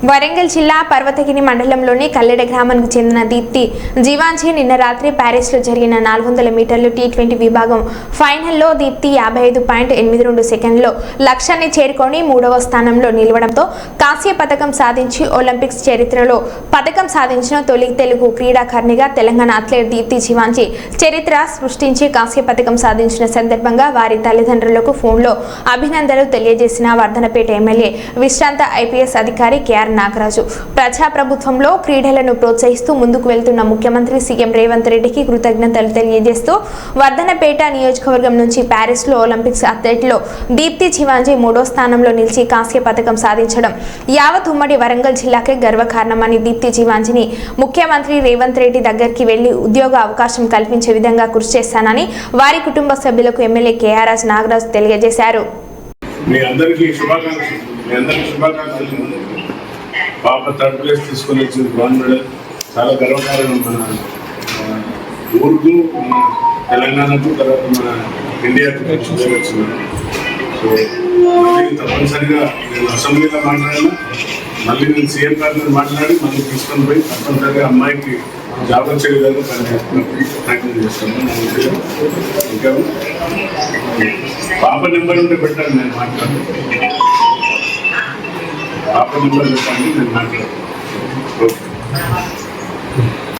వరంగల్ జిల్లా పర్వతగిరి మండలంలోని కల్లెడ గ్రామానికి చెందిన దీప్తి జీవాంజీ నిన్న రాత్రి ప్యారిస్లో జరిగిన నాలుగు వందల మీటర్లు టీ ట్వంటీ విభాగం ఫైనల్లో దీప్తి యాభై ఐదు పాయింట్ ఎనిమిది రెండు సెకండ్లో లక్ష్యాన్ని చేరుకొని మూడవ స్థానంలో నిలవడంతో కాంస్య పథకం సాధించి ఒలింపిక్స్ చరిత్రలో పథకం సాధించిన తొలి తెలుగు క్రీడాకారిణిగా తెలంగాణ అథ్లెట్ దీప్తి జీవాంజీ చరిత్ర సృష్టించి కాంస్య పథకం సాధించిన సందర్భంగా వారి తల్లిదండ్రులకు ఫోన్లో అభినందనలు తెలియజేసిన వర్ధనపేట ఎమ్మెల్యే విశ్రాంత ఐపీఎస్ అధికారి కేఆర్ నాగరాజు. ప్రజాప్రభుత్వంలో క్రీడలను ప్రోత్సహిస్తూ ముందుకు వెళ్తున్న ముఖ్యమంత్రి సీఎం రేవంత్ రెడ్డికి కృతజ్ఞతలు తెలియజేస్తూ వర్ధనపేట నియోజకవర్గం నుంచి ప్యారిస్లో ఒలింపిక్స్ అథ్లెట్లో దీప్తి చివాంజీ మూడో స్థానంలో నిలిచి కాంస్య పథకం సాధించడం. యావత్ ఉమ్మడి వరంగల్ జిల్లాకే గర్వకారణమని దీప్తి జీవాంజీని ముఖ్యమంత్రి రేవంత్ రెడ్డి దగ్గరికి వెళ్ళి ఉద్యోగ అవకాశం కల్పించే విధంగా కృషి చేస్తానని వారి కుటుంబ సభ్యులకు ఎమ్మెల్యే కేఆర్ఎస్ నాగరాజు తెలియజేశారు. మీ అందరికీ శుభాకాంక్షలు. మీ అందరికీ శుభాకాంక్షలు. పాప థర్డ్ ప్లేస్ తీసుకొని వచ్చింది గోల్డ్ మెడల్ చాలా గర్వకారణం మన ఊరుకు మన తెలంగాణకు తర్వాత మన ఇండియాకు వచ్చింది. సో మళ్ళీ తప్పనిసరిగా నేను అసెంబ్లీలో మాట్లాడినా మళ్ళీ నేను సీఎం గారితో మాట్లాడి మళ్ళీ తీసుకొని పోయి తప్పనిసరిగా అమ్మాయికి జాబ్ వచ్చే విధంగా పనిచేస్తున్నప్పుడు ప్రయత్నం చేస్తాను. ఇంకా పాప నెంబర్ ఉంటే పెట్టాను నేను మాట్లాడు పాప నెంబర్ చెప్పండి నేను మాట్లాడు ఓకే